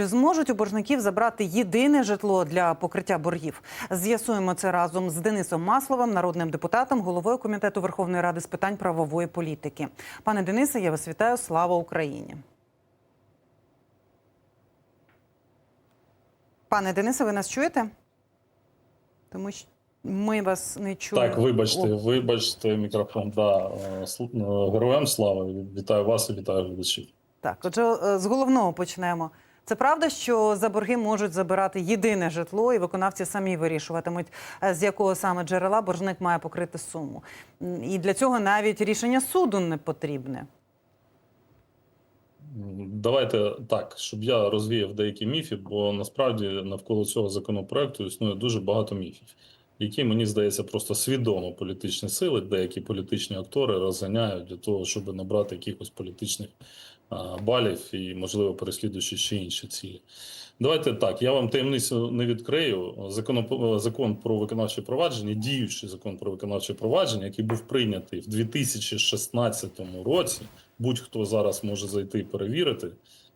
Чи Зможуть у боржників забрати єдине житло для покриття боргів. З'ясуємо це разом з Денисом Масловим, народним депутатом, головою комітету Верховної Ради з питань правової політики. Пане Денисе, я вас вітаю. Слава Україні. Пане Денисе, ви нас чуєте? Тому що ми вас не чуємо. Так, вибачте, О, вибачте, мікрофон. Да, е, е, героям слава. Вітаю вас і вітаю глядачів. Так, отже, е, з головного почнемо. Це правда, що за борги можуть забирати єдине житло, і виконавці самі вирішуватимуть, е, з якого саме джерела боржник має покрити суму. І для цього навіть рішення суду не потрібне. Давайте так, щоб я розвіяв деякі міфи, бо насправді навколо цього законопроекту існує дуже багато міфів, які мені здається просто свідомо політичні сили, деякі політичні актори розганяють для того, щоб набрати якихось політичних балів і, можливо, переслідуючи ще інші цілі. Давайте так. Я вам таємницю не відкрию. Закон, закон про виконавче провадження, діючий закон про виконавче провадження, який був прийнятий в 2016 році. Будь-хто зараз може зайти і перевірити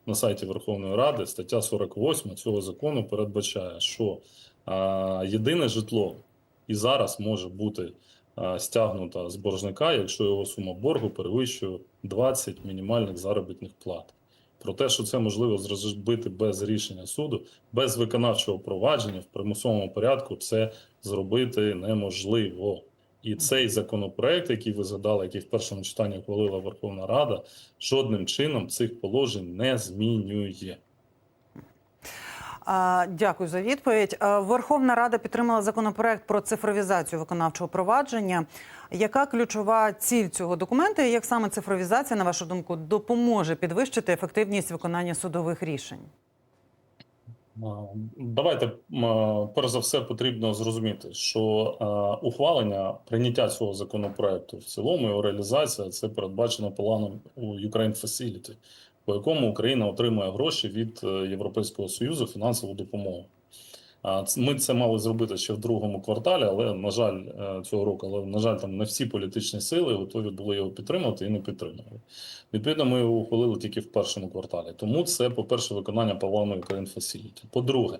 на сайті Верховної Ради. Стаття 48 цього закону передбачає, що а, єдине житло і зараз може бути а, стягнуто з боржника, якщо його сума боргу перевищує 20 мінімальних заробітних плат. Про те, що це можливо зробити без рішення суду, без виконавчого провадження в примусовому порядку, це зробити неможливо. І цей законопроект, який ви згадали, який в першому читанні ухвалила Верховна Рада, жодним чином цих положень не змінює. Дякую за відповідь. Верховна Рада підтримала законопроект про цифровізацію виконавчого провадження. Яка ключова ціль цього документа? І як саме цифровізація, на вашу думку, допоможе підвищити ефективність виконання судових рішень? Давайте перш за все потрібно зрозуміти, що е, ухвалення прийняття цього законопроекту в цілому його реалізація це передбачено планом у Ukraine Facility, по якому Україна отримує гроші від е, Європейського союзу фінансову допомогу. Ми це мали зробити ще в другому кварталі, але на жаль, е, цього року, але на жаль, там не всі політичні сили готові були його підтримати і не підтримали. Відповідно, ми його ухвалили тільки в першому кварталі. Тому це, по-перше, виконання плану Ukraine Facility. По-друге,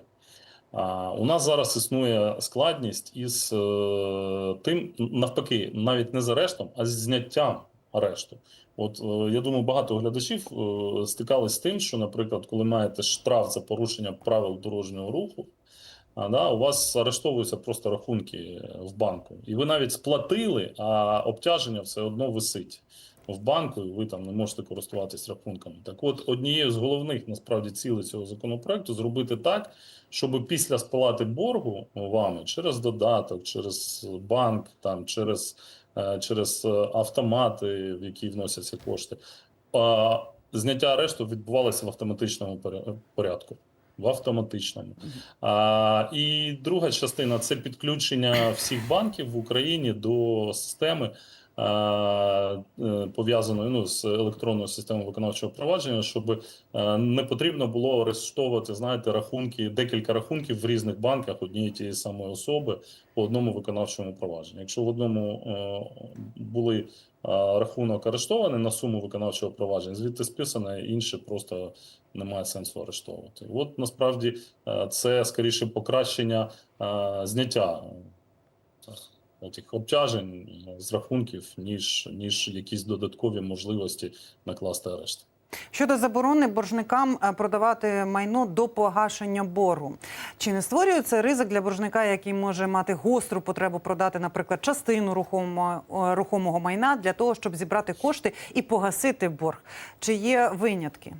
у нас зараз існує складність із е, тим, навпаки, навіть не з арештом, а з зняттям арешту. От е, я думаю, багато глядачів е, стикались з тим, що, наприклад, коли маєте штраф за порушення правил дорожнього руху, а, да, у вас арештовуються просто рахунки е, в банку, і ви навіть сплатили, а обтяження все одно висить в банку, і ви там не можете користуватись рахунками. Так, от однією з головних насправді цілей цього законопроекту зробити так, щоб після сплати боргу вами через додаток, через банк, там через, через е, автомати, в які вносяться кошти, а, зняття арешту відбувалося в автоматичному поря- порядку. В автоматичному. А, і друга частина це підключення всіх банків в Україні до системи, а, е, ну, з електронною системою виконавчого провадження, щоб е, не потрібно було арештовувати, знаєте, рахунки, декілька рахунків в різних банках однієї тієї самої особи по одному виконавчому провадженню. Якщо в одному е, були е, рахунок арештований на суму виконавчого провадження, звідти списане, інше просто немає сенсу арештовувати. От насправді е, це скоріше покращення е, зняття тих обтяжень е, з рахунків, ніж, ніж якісь додаткові можливості накласти арешт. Щодо заборони боржникам е, продавати майно до погашення боргу, чи не створює це ризик для боржника, який може мати гостру потребу продати, наприклад, частину рухомого, рухомого майна для того, щоб зібрати кошти і погасити борг? Чи є винятки?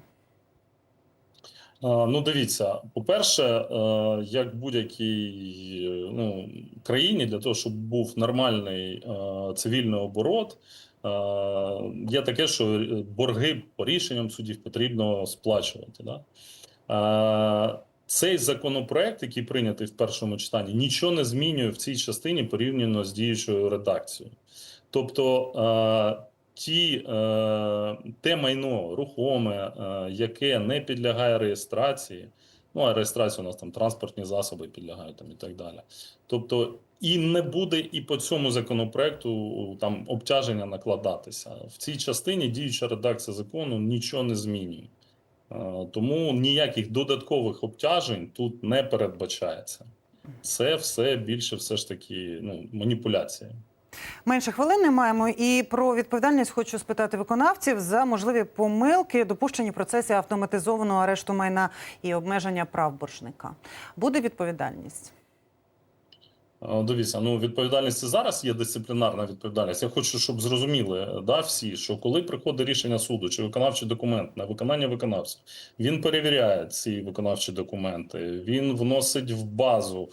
А, Ну, дивіться, по-перше, е, як будь-якій е, ну, країні, для того, щоб був нормальний е, цивільний оборот, е, є таке, що е, борги по рішенням судів потрібно сплачувати. Да? Е, Цей законопроект, який прийнятий в першому читанні, нічого не змінює в цій частині порівняно з діючою редакцією. Тобто, е, ті, е, те майно рухоме, е, яке не підлягає реєстрації, ну а реєстрація у нас там транспортні засоби підлягають там і так далі. Тобто, і не буде і по цьому законопроекту там обтяження накладатися. В цій частині діюча редакція закону нічого не змінює. Е, Тому ніяких додаткових обтяжень тут не передбачається. Це все більше все ж таки ну, маніпуляція. Менше хвилини маємо. І про відповідальність хочу спитати виконавців за можливі помилки, допущені в процесі автоматизованого арешту майна і обмеження прав боржника. Буде відповідальність. Е, Дивіться, ну відповідальність і зараз є дисциплінарна відповідальність. Я хочу, щоб зрозуміли е, да, всі, що коли приходить рішення суду чи виконавчий документ на виконання виконавця, він перевіряє ці виконавчі документи, він вносить в базу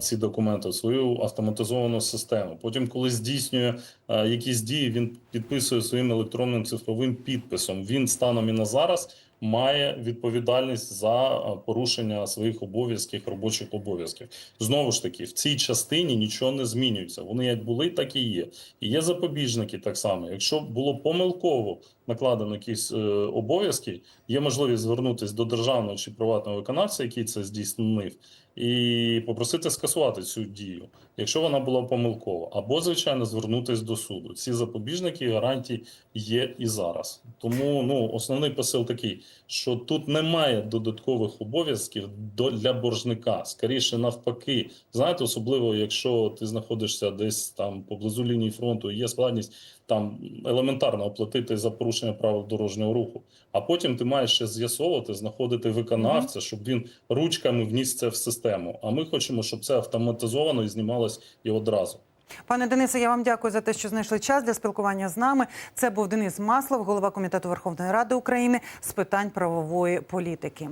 ці документи в свою автоматизовану систему. Потім, коли здійснює е, якісь дії, він підписує своїм електронним цифровим підписом. Він станом і на зараз має відповідальність за е, порушення своїх обов'язків, робочих обов'язків. Знову ж таки, в цій частині нічого не змінюється. Вони як були, так і є. І є запобіжники так само. Якщо було помилково накладено якісь е, обов'язки, є можливість звернутися до державного чи приватного виконавця, який це здійснив, і попросити скасувати цю дію, якщо вона була помилкова, або звичайно звернутися до суду. Ці запобіжники і гарантії є і зараз. Тому ну основний посил такий, що тут немає додаткових обов'язків до для боржника. Скоріше навпаки, знаєте, особливо якщо ти знаходишся десь там поблизу лінії фронту, і є складність там елементарно оплатити за порушення правил дорожнього руху. А потім ти маєш ще з'ясовувати, знаходити виконавця, щоб він ручками вніс це в систему. А ми хочемо, щоб це автоматизовано і знімалось і одразу. Пане Денисе, я вам дякую за те, що знайшли час для спілкування з нами. Це був Денис Маслов, голова комітету Верховної Ради України з питань правової політики.